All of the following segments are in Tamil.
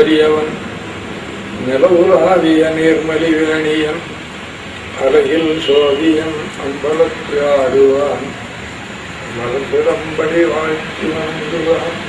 அறியவன் நிலவுலாவிய நேர்மலி வேணியன் அலையில் சோதியன் அம்பலத்து ஆடுவான் மலர்பிடம்படி வாழ்த்தி வந்துவான்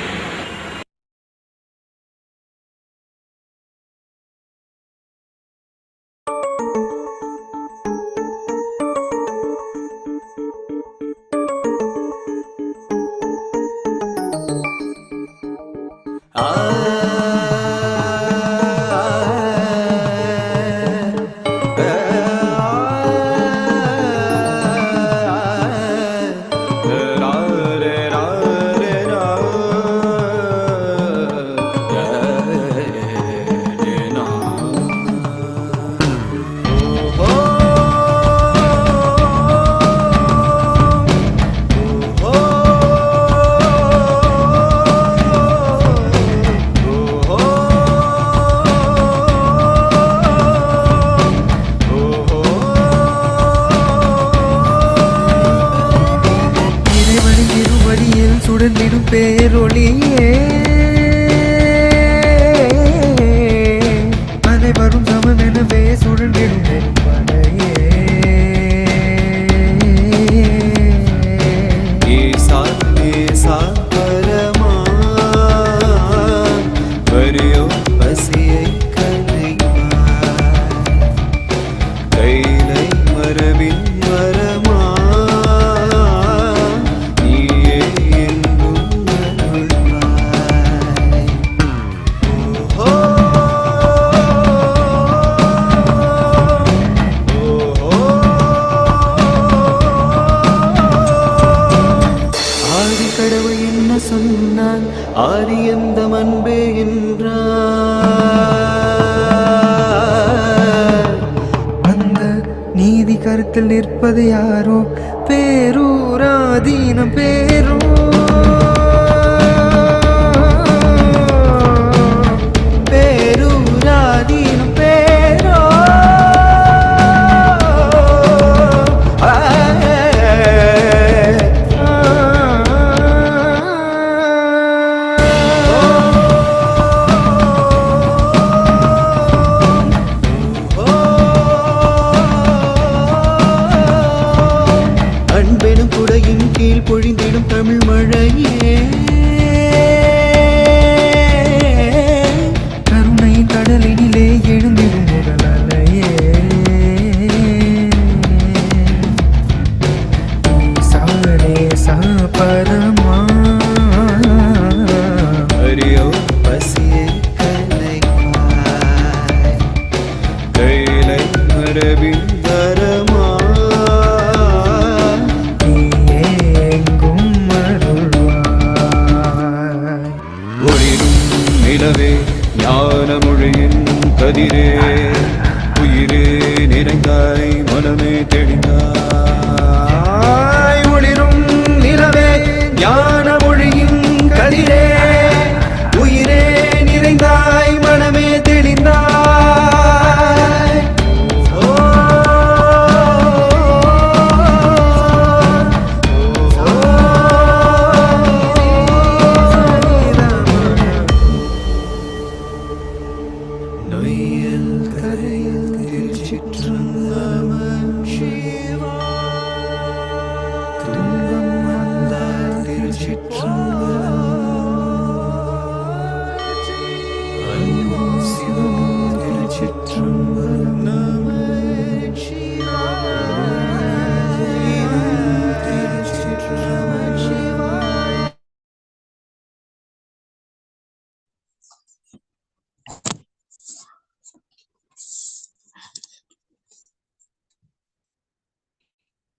கதிரே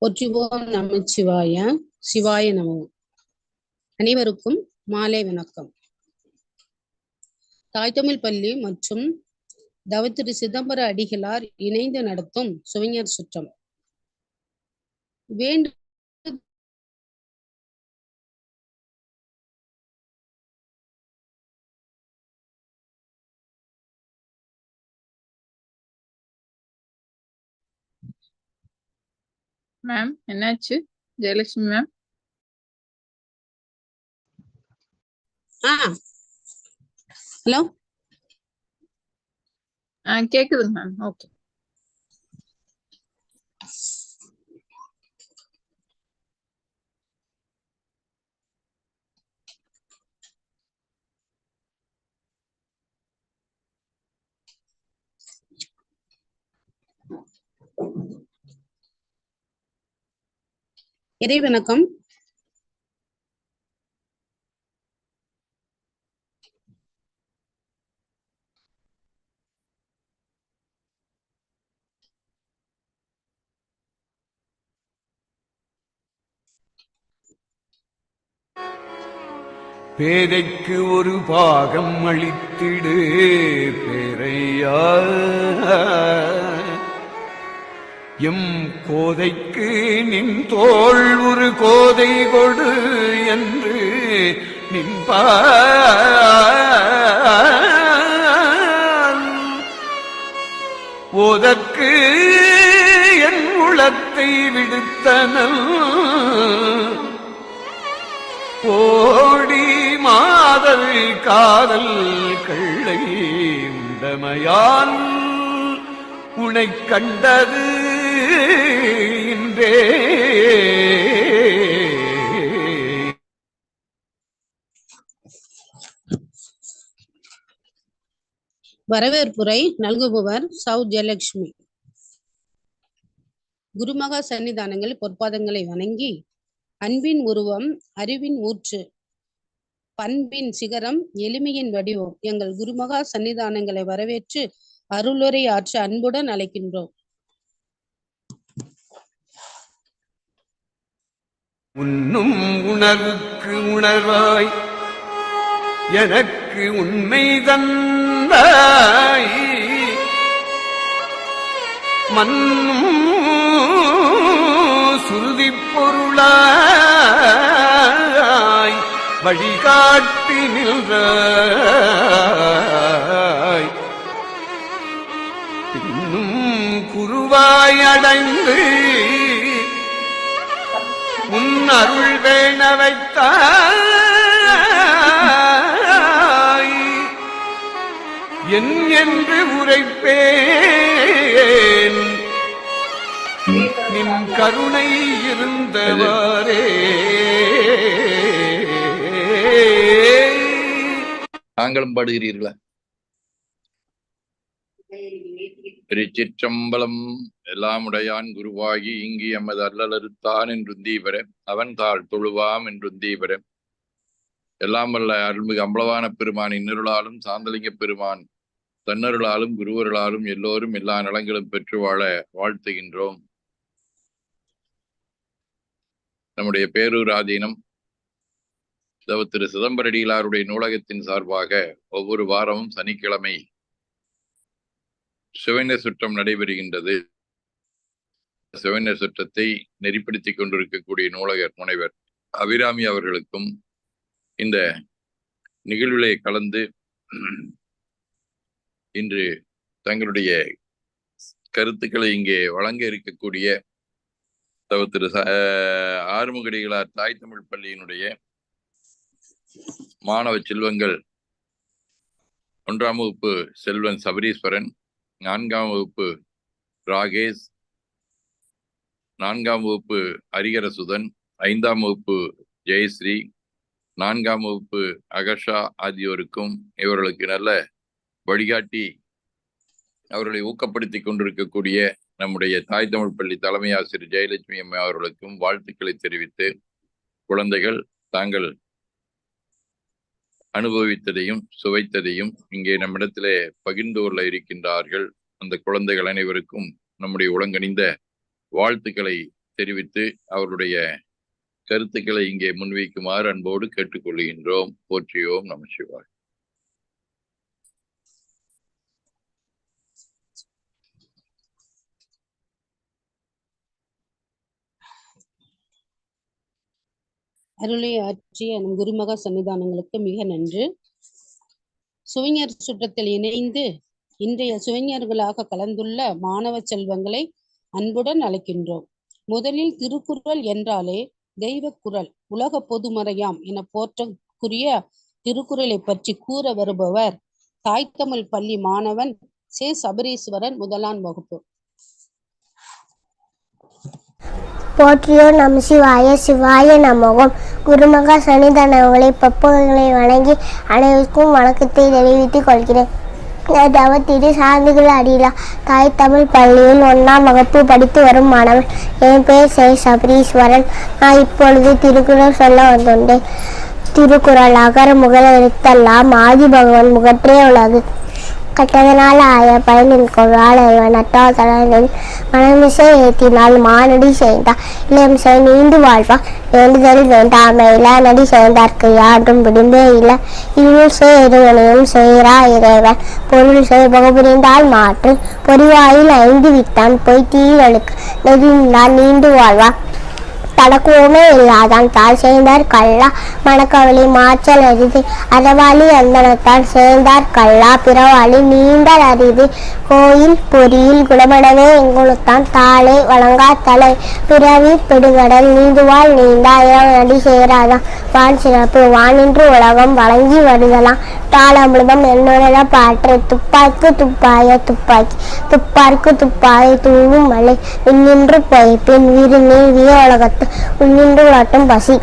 ஒற்றிவோம் நமச்சிவாய சிவாய நமோ. அனைவருக்கும் மாலை வணக்கம். தாய் தமிழ் பள்ளி மற்றும் தவத்திரு சிதம்பர அடிகளார் இணைந்து நடத்தும் சுவிஞர் சுற்றம். வேண்டும் மேம் என்னாச்சு? Jayalakshmi ma'am hello? கேக்குதுங்க மேம் ஓகே Thank you. இறை வணக்கம் பேதைக்கு ஒரு பாகம் அளித்திடு பேரையா. எம் கோதைக்கு நின் தோள் ஒரு கோதை கொடு என்று நின்பான். ஓதற்கு என் உளத்தை விடுத்தனல். ஓடி மாதல் காதல் கள்ளை உண்டமையான். உனை கண்டது இன்றே. வரவேற்புரை நல்குபவர் சௌ. ஜெயலட்சுமி. குருமகா சன்னிதானங்கள் பொற்பாதங்களை வணங்கி அன்பின் உருவம் அறிவின் ஊற்று பண்பின் சிகரம் எளிமையின் வடிவம் எங்கள் குருமகா சன்னிதானங்களை வரவேற்று அருளுரை ஆற்ற அன்புடன் அழைக்கின்றோம். உன்னும் உணர்வுக்கு உணர்வாய் எனக்கு உண்மை தந்தாய். மண்ணும் சுருதி பொருளாய் வழிகாட்டி நின்றாய் பின்னும் குருவாய் அடைந்து உன் அருள் வேண வைத்தாய் என் என்று உரைப்பேன். நின் கருணை இருந்தவாறே. தாங்களும் பாடுகிறீர்களா? திருச்சிற்றம்பலம் எல்லாம் உடையான் குருவாகி இங்கி எமது அல்லலறுத்தான் என்று தீபர அவன் தாள் தொழுவாம் என்றும் தீபர எல்லாம் வல்ல அருள்மிகு அம்பலவான பெருமான் இன்னருளாலும் சாந்தலிங்க பெருமான் தன்னருளாலும் குருவருளாலும் எல்லோரும் எல்லா நலங்களும் பெற்று வாழ வாழ்த்துகின்றோம். நம்முடைய பேரூராதீனம் திரு சிதம்பரடிகளாருடைய நூலகத்தின் சார்பாக ஒவ்வொரு வாரமும் சனிக்கிழமை சிவன சுற்றம் நடைபெறுகின்றது. சிவன சுற்றத்தை நெறிப்படுத்திக் கொண்டிருக்கக்கூடிய நூலகர் முனைவர் அபிராமி அவர்களுக்கும் இந்த நிகழ்விலே கலந்து இன்று தங்களுடைய கருத்துக்களை இங்கே வழங்க இருக்கக்கூடிய தவ திரு ஆறுமுகடிகளார் தாய் தமிழ் பள்ளியினுடைய மாணவ செல்வங்கள் ஒன்றாம் வகுப்பு செல்வன் சபரீஸ்வரன் நான்காம் வகுப்பு ராகேஷ். நான்காம் வகுப்பு ஹரிகரசுதன் ஐந்தாம் வகுப்பு ஜெயஸ்ரீ. நான்காம் வகுப்பு அகஷா ஆகியோருக்கும் இவர்களுக்கு நல்ல வழிகாட்டி அவர்களை ஊக்கப்படுத்தி கொண்டிருக்கக்கூடிய நம்முடைய தாய் தமிழ் பள்ளி தலைமை ஆசிரியர் ஜெயலட்சுமி அம்மா அவர்களுக்கும் வாழ்த்துக்களை தெரிவித்து குழந்தைகள் தாங்கள் அனுபவித்ததையும் சுவைத்ததையும் இங்கே நம்மிடத்திலே பகிர்ந்து கொள்ள இருக்கின்றார்கள். அந்த குழந்தைகள் அனைவருக்கும் நம்முடைய உலங்கணிந்த வாழ்த்துக்களை தெரிவித்து அவருடைய கருத்துக்களை இங்கே முன்வைக்குமாறு அன்போடு கேட்டுக்கொள்கின்றோம். போற்றியோம் நம சிவாய். அருளை ஆற்றிய நம் குருமக சன்னிதானங்களுக்கு மிக நன்று. சுவிஞர் சுற்றத்தில் இணைந்து இன்றைய சுவிஞர்களாக கலந்துள்ள மாணவ செல்வங்களை அன்புடன் அழைக்கின்றோம். முதலில் திருக்குறள் என்றாலே தெய்வ குரல் உலக பொதுமறையாம் என போற்றக்குரிய திருக்குறளை பற்றி கூற வருபவர் தாய்த்தமிழ் பள்ளி மாணவன் சே. சபரீஸ்வரன் முதலாம் வகுப்பு. போற்றியோ நம் சிவாய சிவாய நமோகம். குருமகா சனிதனங்களை பப்புகளை வணங்கி அனைவருக்கும் வணக்கத்தை தெரிவித்துக் கொள்கிறேன். தவத்திடு சார்ந்துகள் அடியிலா தாய் தமிழ் பள்ளியில் ஒன்றாம் வகுப்பு படித்து வரும் மாணவன். என் பெயர் சே. சபரீஸ்வரன். நான் இப்பொழுது திருக்குறள் சொல்ல வந்துள்ளேன். திருக்குறள் அகர முகல எழுத்தெல்லாம் ஆதி பகவான் முகற்றே உலகு கட்டதனால் ஆய பயனின் கொள்ளால் நட்டால் தளரில் மனமிசை ஏற்றினால் மானடி சேர்ந்தார் செய் நீண்டு வாழ்வா. வேண்டுதல் வேண்டாமை நடி சேர்ந்தார்க்கு யாரும் விடும்பே இல்லை. இருள் செய் எதுவனையும் செய்கிறா இறைவன். பொருள் செய் புகபுரிந்தால் மாற்று. பொறிவாயில் ஐந்து விட்டான் பொய் தீரழுக்கு நெறிந்தால் நீண்டு வாழ்வார் தடக்குவமே இல்லாதான் தாள் சேர்ந்தார் கல்லா. மணக்கவலி மாச்சல் அரிது அறவாளி அந்தனத்தால் சேர்ந்தார் கல்லா. பிறவாளி நீண்டல் அரிது கோயில் பொறியில் குணமடவே எங்குளுத்தான் தாளை வழங்கா தலை. பிறவி பெடுகடல் நீந்துவாள் நீந்தா நடி சேராதான் வான் சிறப்பு வானின்று உலகம் வழங்கி வருதலாம் தாளமிருதம் என்னோட பாற்று துப்பாக்கு துப்பாய துப்பாக்கி. துப்பார்க்கு துப்பாய தூவும் மலை. விண்ணின்று பொய்ப்பின் விருநீர் விய உலகத்து ഉള്ളിന്റെ വളട്ടം പശി.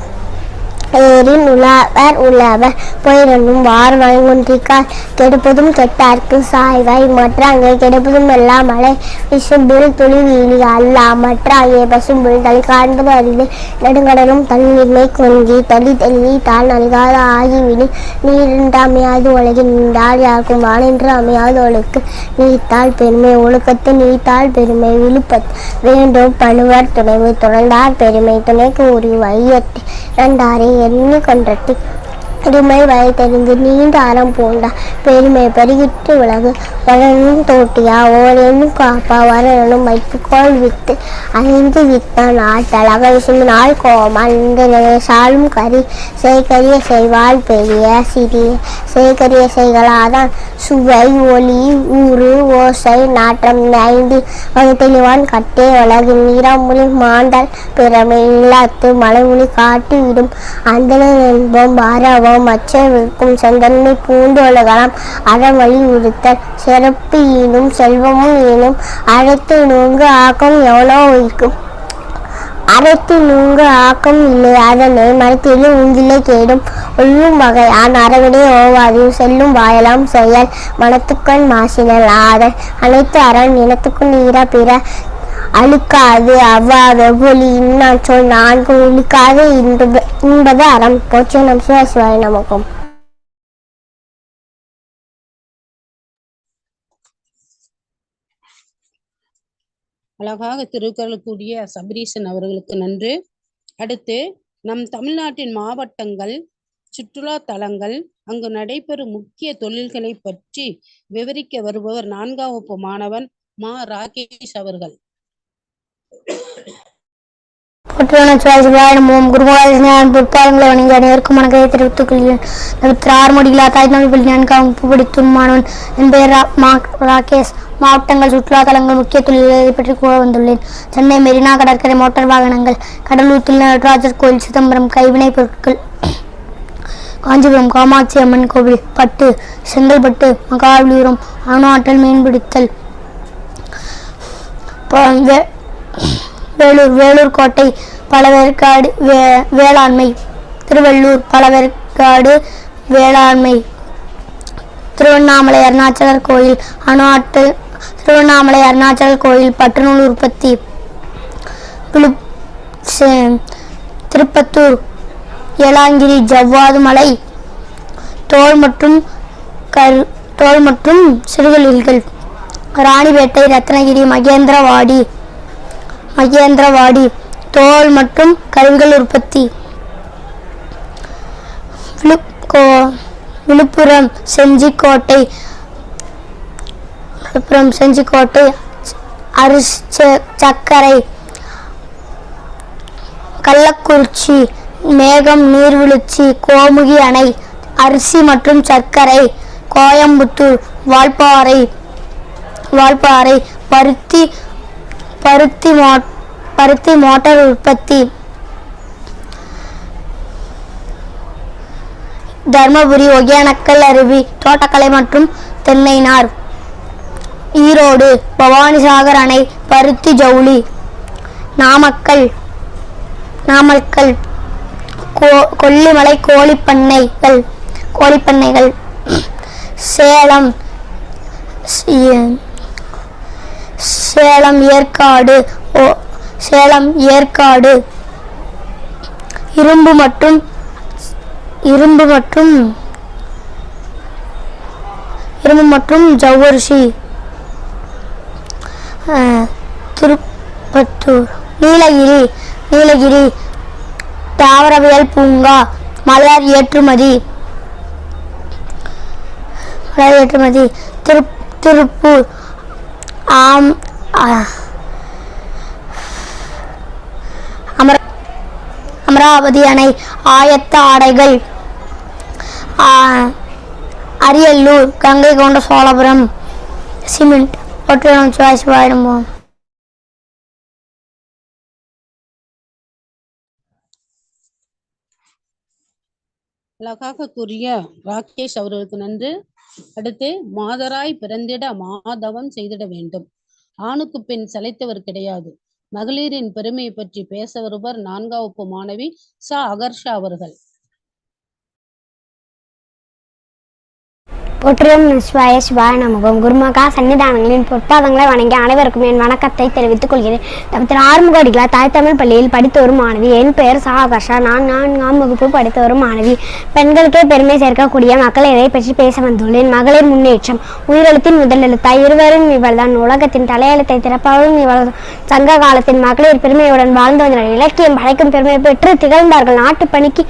ஏரின் உலாவர் உலாவர் போயிரண்டும் வார் வழங்குன்றிக்கால் கெடுப்பதும் கெட்டார்க்கு சாய்வாய் மற்றாங்க. கெடுப்பதும் எல்லாம் மலை விசும்பில் துளி வீழி அல்லா. மற்ற பசும்பில் தலை காண்பது அரிது. நெடுங்கடலும் தண்ணீர்மை கொங்கி. தளி தெள்ளி தாள் நல்காத ஆகிவிடு. நீரின்று அமையாது உலகில் நின்றால் யாருக்கும் வானின்று அமையாது நீத்தாள் பெருமை ஒழுக்கத்து நீத்தாள் பெருமை. விழுப்பத்து வேண்டும் பணுவர் துணைமை தொடர்ந்தார் பெருமை. துணைக்கு ஒரு வையத்தை நன்றாரே. എന്നെ കൊണ്ടെത്തി பெருமை வரை தெரிந்து நீண்ட அறம் பூண்டா பெருமை பெருகிட்டு உலகு வரணும் தோட்டியா? ஓரேனும் காப்பா? வரணும் வைப்புக்கோள் வித்து ஐந்து வித்தான் ஆட்டல் நாள் கோமால். இந்த சாலும் கறி சேகரிய செய்வாள் பெரிய சிறிய. சேகரிய செய்களாதான் சுவை ஒளி ஊறு ஓசை நாற்றம் ஐந்து வகுத்தெளிவான் கட்டே உலகு நீராமொழி மாண்டல் பிறமை இல்லாத்து மலைமொழி காட்டி விடும் அந்தன என்போம் பாரவம். அச்சை விற்கும் செந்தன்மை பூண்டு உலகலாம் அறவழி உறுத்தல் சிறப்பு ஈனும் செல்வமும் ஈனும் அழைத்து நூங்கு ஆக்கம் எவனோ உயிர்க்கும் அரைத்து நூங்கு ஆக்கம் இல்லை அதனை மரத்திலே உங்கிலே கேடும். உள்ளும் வகையான் அறவிடே ஓவாது செல்லும் வாயலாம் செயல். மனத்துக்கண் மாசினல் ஆதல் அனைத்து அரண் இனத்துக்கும் நீர பிற அழுக்காது அவ்வா வெகுளி இன்னான் சொல் நான்கு இழுக்காது இன்பது இன்பது அறம். போச்சு நம் சிவாசிவாய நமக்கும். அழகாக திருக்குறள் கூடிய சபரீசன் அவர்களுக்கு நன்று. அடுத்து நம் தமிழ்நாட்டின் மாவட்டங்கள் சுற்றுலா தலங்கள் அங்கு நடைபெறும் முக்கிய தொழில்களை பற்றி விவரிக்க வருபவர் நான்காம் வகுப்பு மாணவன் மா. ராகேஷ் அவர்கள். போற்றுவனும் குருமகாஜன் பொற்பாதங்களை வணங்கி அனைவருக்கும் வணக்கத்தை தெரிவித்துக் கொள்கிறேன். தவிர ஆறுமடிகளா தாய் தமிழ் பள்ளி நான்காம் வகுப்பு படித்தும் மாணவன் என் பெயர் மா ராகேஷ். மாவட்டங்கள் சுற்றுலா தலங்கள் முக்கிய தொழில்களை பற்றி கூற வந்துள்ளேன். சென்னை மெரினா கடற்கரை மோட்டார் வாகனங்கள் கடலூர் திரு நடராஜர் கோயில் சிதம்பரம் கைவினைப் பொருட்கள் காஞ்சிபுரம் காமாட்சி அம்மன் கோவில் பட்டு செங்கல்பட்டு மகாபலிபுரம் அணு ஆற்றல் மீன்பிடித்தல் வேலூர் வேலூர் கோட்டை பழவேற்காடு வே வேளாண்மை. திருவள்ளூர் பழவேற்காடு வேளாண்மை. திருவண்ணாமலை அருணாச்சலர் கோயில் அணு ஆற்றல் திருவண்ணாமலை அருணாச்சலர் கோயில் பட்டுநூல் உற்பத்தி. விழு திருப்பத்தூர் ஏலாங்கிரி ஜவ்வாது மலை தோல் மற்றும் கரு தோல் மற்றும் சிறுகொழில்கள் ராணிப்பேட்டை ரத்னகிரி மகேந்திரவாடி. மகேந்திரவாடி தோல் மற்றும் கருவிகள் உற்பத்தி. விழுப்புரம் செஞ்சிக்கோட்டை. விழுப்புரம் செஞ்சிக்கோட்டை அரிசி ச- சர்க்கரை. கள்ளக்குறிச்சி மேகம் நீர்வீழ்ச்சி கோமுகி அணை அரிசி மற்றும் சர்க்கரை. கோயம்புத்தூர் வால்பாறை வால்பாறை பருத்தி பருத்தி மோ பருத்தி மோட்டார் உற்பத்தி. தர்மபுரி ஒகேனக்கல் அருவி தோட்டக்கலை மற்றும் தென்னை நார் ஈரோடு பவானிசாகர் அணை பருத்தி ஜவுளி. நாமக்கல் நாமக்கல் கோ- கொல்லிமலை கோழிப்பண்ணைகள் கோழிப்பண்ணைகள். சேலம் சேலம் ஏற்காடு. ஓ சேலம் ஏற்காடு. இரும்பு மற்றும் இரும்பு மற்றும் இரும்பு மற்றும் ஜவ்வரிசி. திருப்பத்தூர். நீலகிரி நீலகிரி. தாவரவியல் பூங்கா மலர் ஏற்றுமதி. மலர் ஏற்றுமதி. திரு திருப்பூர். ஆம் அமர அமராவதி அணை ஆயத்த ஆடைகள் அரியலூர் கங்கை கொண்ட சோழபுரம் சிமெண்ட் ஒற்றை சுவாசி வாயிடும்போம். அழகாக கூறிய ராகேஷ் அவர்களுக்கு நன்று. அடுத்து மாதராய் பிறந்திட மாதவம் செய்திட வேண்டும். ஆணுக்கு பெண் சளைத்தவர் கிடையாது. மகளிரின் பெருமையை பற்றி பேச வருவர் நான்காம் மாணவி ச. அகர்ஷா அவர்கள். போற்றியும் சிவாய சிவாய நமகம். குருமகா சன்னிதானங்களின் பொற்பாதங்களை வணங்கி அனைவருக்கும் என் வணக்கத்தை தெரிவித்துக் கொள்கிறேன். டாக்டர் ஆறுமுக தாய் தமிழ் பள்ளியில் படித்து வரும் மாணவி என் பெயர் சாகர்ஷா. நான் நான்காம் வகுப்பு படித்து வரும் மாணவி. பெண்களுக்கே பெருமை சேர்க்கக்கூடிய மக்கள் பற்றி பேச வந்துள்ளேன் மகளிர் முன்னேற்றம். உயிரெழுத்தின் முதல் எழுத்தாய் இருவரும் இவள்தான். உலகத்தின் தலையெழுத்தை திறப்பவரும் இவள். சங்க காலத்தின் மகளிர் பெருமையுடன் வாழ்ந்து வந்தனர் இலக்கியம் படைக்கும் பெருமை பெற்று திகழ்ந்தார்கள். நாட்டு பணிக்கு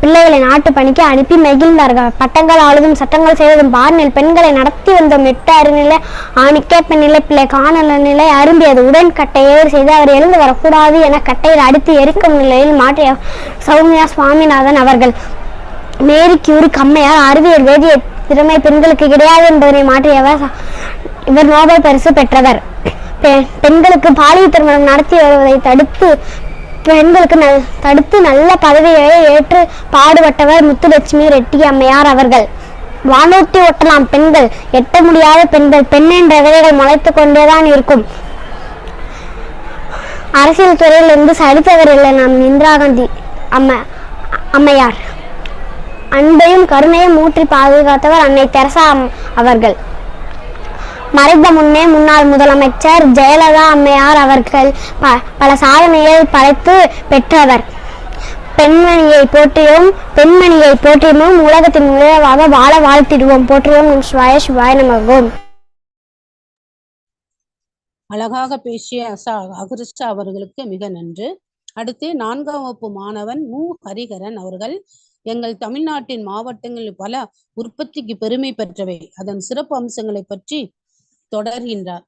பிள்ளைகளை நாட்டு பணிக்கு அனுப்பி மகிழ்ந்தார்கள். பட்டங்கள் ஆளுதும் சட்டங்கள் செய்வதும் பாரினில் பெண்களை நடத்தி வந்த எட்டு அருநிலை ஆணிக்கே பெண்ணிலை பிள்ளை காணல நிலை அரும்பி அது உடன் கட்டையேறு செய்து அவர் எழுந்து வரக்கூடாது என கட்டையில் அடித்து எரிக்கும் நிலையில் மாற்றிய சௌமியா சுவாமிநாதன் அவர்கள். மேரி கியூரி கம்மையார் அறிவியல் வேதிய திறமை பெண்களுக்கு கிடையாது என்பதனை மாற்றியவர் இவர் நோபல் பரிசு பெற்றவர். பெண்களுக்கு பாலியல் திருமணம் நடத்தி வருவதை தடுத்து பெண்களுக்கு நல்- தடுத்து நல்ல பதவியை ஏற்று பாடுபட்டவர் முத்துலட்சுமி ரெட்டி அம்மையார் அவர்கள். வானூர்த்தி ஒட்டலாம். பெண்கள் எட்ட முடியாத பெண்கள் பெண்ணின் ரகதைகள் முளைத்து கொண்டேதான் இருக்கும். அரசியல் துறையில் இருந்து சலித்தவர் இல்லை நாம் இந்திரா காந்தி அம்ம அம்மையார். அன்பையும் கருணையும் ஊற்றி பாதுகாத்தவர் அன்னை தெரசா அம்- அவர்கள். மறைந்த முன்னே முன்னாள் முதலமைச்சர் ஜெயலலிதா அம்மையார் அவர்கள் ப- பல சாதனைகளை படைத்து பெற்றவர். பெண்மணியை போற்றியும் பெண்மணியை போற்றியும் உலகத்தின் உயர்வாக வாழ வாழ்த்திடுவோம். போற்றியும் சிவாய சிவாய நமகும். அழகாக பேசிய அசா அகுரிஸ்டா அவர்களுக்கு மிக நன்று. அடுத்து நான்காம் வகுப்பு மாணவன் மு. ஹரிஹரன் அவர்கள் எங்கள் தமிழ்நாட்டின் மாவட்டங்களில் பல உற்பத்திக்கு பெருமை பெற்றவை. அதன் சிறப்பு அம்சங்களை பற்றி தொடர்கின்றார்.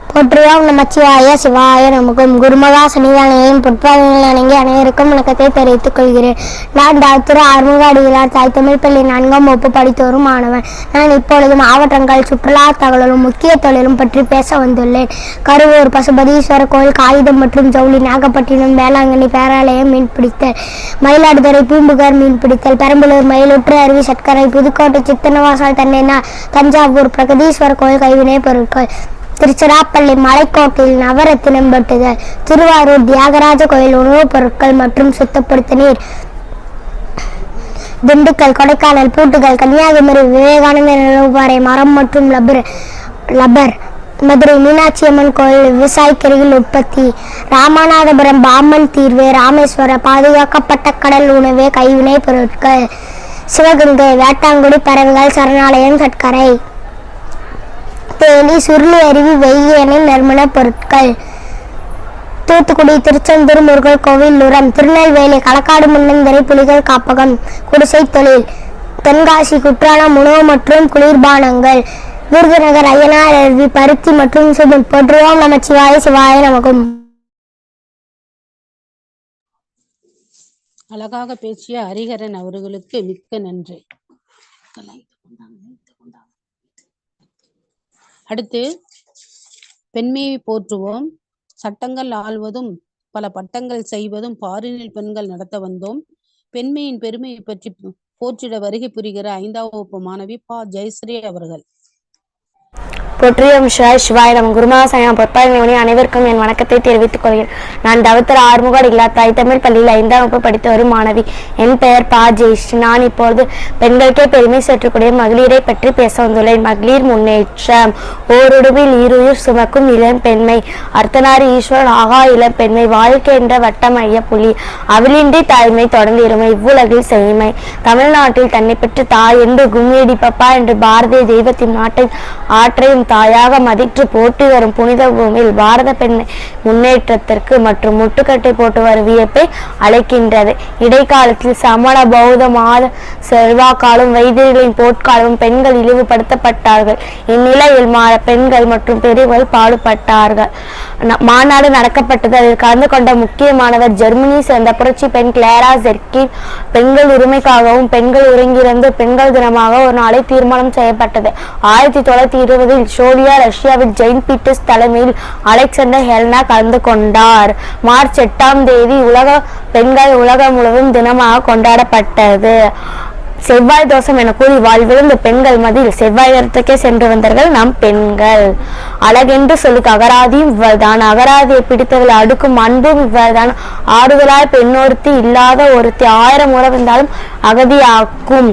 போற்றுவோம். நமச்சிவாய சிவாய நமக்கும். குருமகா சன்னிதானையும் பொற்பாதங்களை அனைவருக்கும் வணக்கத்தை தெரிவித்துக் கொள்கிறேன். நான் டாக்டர் ஆர்முகாடியிலார் தாய் தமிழ் பள்ளி நான்காம் வகுப்பு படித்து வரும் மாணவன். நான் இப்பொழுது மாவட்டங்கள் சுற்றுலா தகவலும் முக்கிய தொழிலும் பற்றி பேச வந்துள்ளேன். கருவூர் பசுபதீஸ்வரர் கோயில் காகிதம் மற்றும் ஜவுளி நாகப்பட்டினம் வேளாங்கண்ணி பேராலயம் மீன்பிடித்தல் மயிலாடுதுறை பூம்புகார் மீன்பிடித்தல் பெரம்பலூர் மயிலுற்று அருவி சர்க்கரை புதுக்கோட்டை சித்தனவாசல் தன்னைனா தஞ்சாவூர் பிரகதீஸ்வரர் கோயில் கைவினைப் பொருட்கள் திருச்சிராப்பள்ளி மலைக்கோட்டையில் நவரத்தினம் வெட்டுதல் திருவாரூர் தியாகராஜ கோயில் உணவுப் பொருட்கள் மற்றும் சுத்தப்படுத்த நீர் திண்டுக்கல் கொடைக்கானல் பூட்டுகள் கன்னியாகுமரி விவேகானந்தர் நிலவுபாறை மரம் மற்றும் லபர் லபர் மதுரை மீனாட்சி அம்மன் கோயில் விவசாய உற்பத்தி. ராமநாதபுரம் பாம்பன் தீர்வு ராமேஸ்வர பாதுகாக்கப்பட்ட கடல் உணவு கைவினைப் பொருட்கள். சிவகங்கை வேட்டாங்குடி பறவைகள் சரணாலயம் சட்கரை தேனி சுருளி அருவி வெய்யணை நறுமண பொருட்கள். தூத்துக்குடி திருச்செந்தூர் முருகன் கோவில் உரம் திருநெல்வேலி களக்காடு முன்னந்தரை புலிகள் காப்பகம் குடிசை தொழில் தென்காசி குற்றாலம் உணவு மற்றும் குளிர்பானங்கள் விருதுநகர் அய்யனார் அருவி பருத்தி மற்றும் சிமெண்ட் போற்றுவோம் நம சிவாய சிவாய நமக்கும் அழகாக பேசிய ஹரிஹரன் அவர்களுக்கு மிக்க நன்றி. அடுத்து பெண்மையை போற்றுவோம். சட்டங்கள் ஆள்வதும் பல பட்டங்கள் செய்வதும் பாரினில் பெண்கள் நடத்த வந்தோம். பெண்மையின் பெருமையை பற்றி போற்றிட வருகை புரிகிற ஐந்தாவது வகுப்பு மாணவி பா. ஜெயஸ்ரீ அவர்கள். பொற்றியம் சிவாய் சிவாய் நம்ம குருமாசாயம் பொற்பாளி அனைவருக்கும் என் வணக்கத்தை தெரிவித்துக் கொள்கிறேன். நான் தவத்தர் இல்லா தாய் தமிழ் பள்ளியில் ஐந்தாம் வகுப்பு படித்த ஒரு மாணவி. என் பெயர் பா. ஜெயஸ்ரீ. நான் இப்பொழுது பெண்களுக்கே பெருமை சேர்க்கக்கூடிய மகளிரை பற்றி பேச வந்துள்ளேன். மகளிர் முன்னேற்றம். ஓருடுவில் ஈருயிர் சுமக்கும் இளம் பெண்மை. அர்த்தநாரி ஈஸ்வரன் ஆகா இளம் பெண்மை. வாழ்க்கை என்ற வட்டமைய புலி. அவளின்றி தாய்மை தொடர்ந்து இருமை. இவ்வுலகில் செய்மை. தமிழ்நாட்டில் தன்னை பெற்று தாய் என்று கும்மியடி பப்பா என்று பாரதிய தெய்வத்தின் நாட்டின் ஆற்றையும் தாயாக மதித்து போட்டி வரும் புனித பூமியில் பாரத பெண் முன்னேற்றத்திற்கு மற்றும் முட்டுக்கட்டை போட்டு வரும் வியப்பை அழைக்கின்றது இடைக்காலத்தில் சமண பௌத்த மாத செல்வாக்காலும் வைத்தியர்களின் போட்காலும் பெண்கள் இழிவுபடுத்தப்பட்டார்கள். இந்நிலையில் மா பெண்கள் மற்றும் பெரியவர்கள் பாடுபட்டார்கள். மாநாடு நடக்கப்பட்டது. அதில் கலந்து கொண்ட முக்கியமானவர் ஜெர்மனியை சேர்ந்த புரட்சி பெண் கிளாரா ஜெர்கின் பெண்கள் உரிமைக்காகவும் பெண்கள் ஒருங்கிணைந்து பெண்கள் தினமாக ஒரு நாளை தீர்மானம் செய்யப்பட்டது. ஆயிரத்தி தொள்ளாயிரத்தி இருபதில் சோவியா ரஷ்யாவில் ஜெயின் பீட்டர்ஸ் தலைமையில் அலெக்சாண்டர் ஹெல்னா கலந்து கொண்டார். மார்ச் எட்டாம் தேதி உலக பெண்கள் உலகம் முழுவதும் தினமாக கொண்டாடப்பட்டது. செவ்வாய் தோஷம் என கூறி வாழ்விழந்த பெண்கள் மதியில் செவ்வாய் இடத்துக்கே சென்று வந்தார்கள் நம் பெண்கள். அழகென்று சொல்லுக்கு அகராதியும் இவள்தான். அகராதியை பிடித்தவள் அடுக்கும் அன்பும் இவள்தான். ஆறுதலாய் பெண்ணொருத்தி இல்லாத ஒருத்தி ஆயிரம் உறவு இருந்தாலும் அகதியாக்கும்.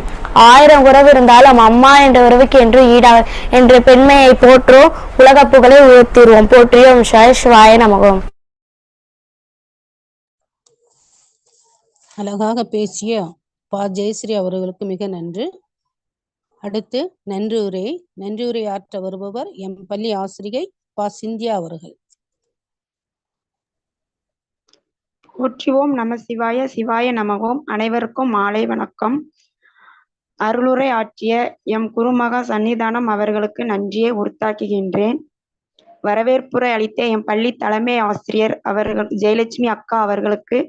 ஆயிரம் உறவு இருந்தாலும் அம்மா என்ற உறவுக்கு என்று ஈடாக என்று பெண்மையை போற்றோம் உலக புகழை உயர்த்திடுவோம். போற்றியோம். சிவாய நமகம் அழகாக பேசிய பா ஜெயஸ்ரீ அவர்களுக்கு மிக நன்று. அடுத்து நன்றியுரை. நன்றியுரை ஆற்ற வருபவர் எம் பள்ளி ஆசிரியை பா. சிந்தியா அவர்கள். போற்றிவோம் நம சிவாய சிவாய நமகோம் அனைவருக்கும் மாலை வணக்கம். அருளுரை ஆற்றிய எம் குருமகா சன்னிதானம் அவர்களுக்கு நன்றியை உறுத்தாக்குகின்றேன் வரவேற்புரை அளித்த எம் பள்ளி தலைமை ஆசிரியர் அவர்கள் ஜெயலட்சுமி அக்கா அவர்களுக்கு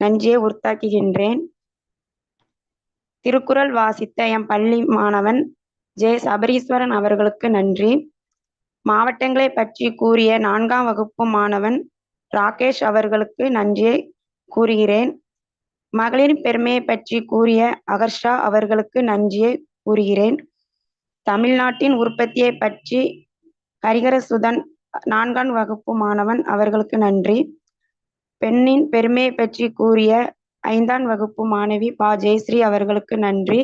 நன்றியை உறுத்தாக்குகின்றேன் திருக்குறள் வாசித்த எம் பள்ளி மாணவன் ஜே. சபரீஸ்வரன் அவர்களுக்கு நன்றி. மாவட்டங்களை பற்றி கூறிய நான்காம் வகுப்பு மாணவன் ராகேஷ் அவர்களுக்கு நன்றியை கூறுகிறேன். மகளிர் பெருமையை பற்றி கூறிய அகர்ஷா அவர்களுக்கு நன்றியை கூறுகிறேன். தமிழ்நாட்டின் உற்பத்தியை பற்றி ஹரிகரசுதன் நான்காம் வகுப்பு மாணவன் அவர்களுக்கு நன்றி. பெண்ணின் பெருமையை பற்றி கூறிய ஐந்தாம் வகுப்பு மாணவி பா. ஜெயஸ்ரீ அவர்களுக்கு நன்றி.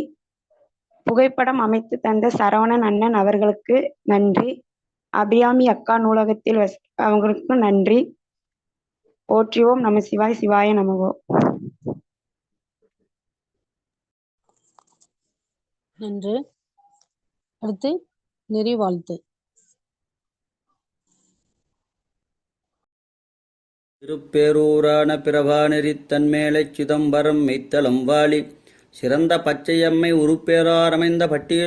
புகைப்படம் அமைத்து தந்த சரவணன் அண்ணன் அவர்களுக்கு நன்றி. அபிராமி அக்கா நூலகத்தில் வஸ் அவங்களுக்கும் நன்றி. போற்றிவோம் நம சிவாய் சிவாய நமகோ. நன்று. அடுத்து நெறிவாழ்த்து. திருப்பேரூரான பிரபாநெறி தன்மேலை சிதம்பரம் மெய்த்தலம் வாளி சிறந்த பச்சையம்மை உருப்பேராரமைந்த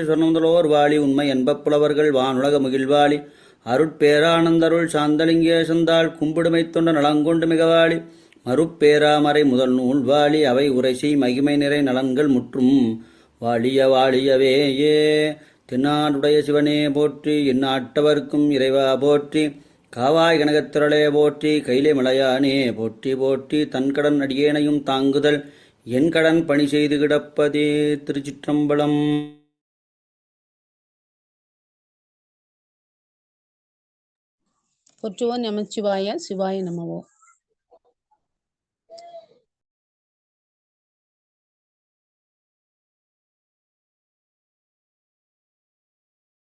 சொன்னந்தலோர் வாழி உண்மை என்பப்புலவர்கள் வானுலக முகிழ்வாளி அருட்பேரானந்தருள் சாந்தலிங்கேசந்தாள் கும்பிடுமை தொண்ட நலங்கொண்டு மிகவாளி மறுப்பேராமறை முதல் நூல் வாழி அவை உரைசி மகிமை நிறை நலன்கள் முற்றும் வாழிய வாழியவே ஏ. தென்னாடுடைய சிவனே போற்றி இந்நாட்டவர்க்கும் இறைவா போற்றி. காவாய் கனகத்திரளே போற்றி கைலே மலையானே போற்றி போற்றி தன்கடன் அடியேனையும் தாங்குதல் என் கடன் பணி செய்து கிடப்பதே திருச்சிற்றம்பலம். போற்றுவோம் நமச்சிவாய சிவாய நமவோ.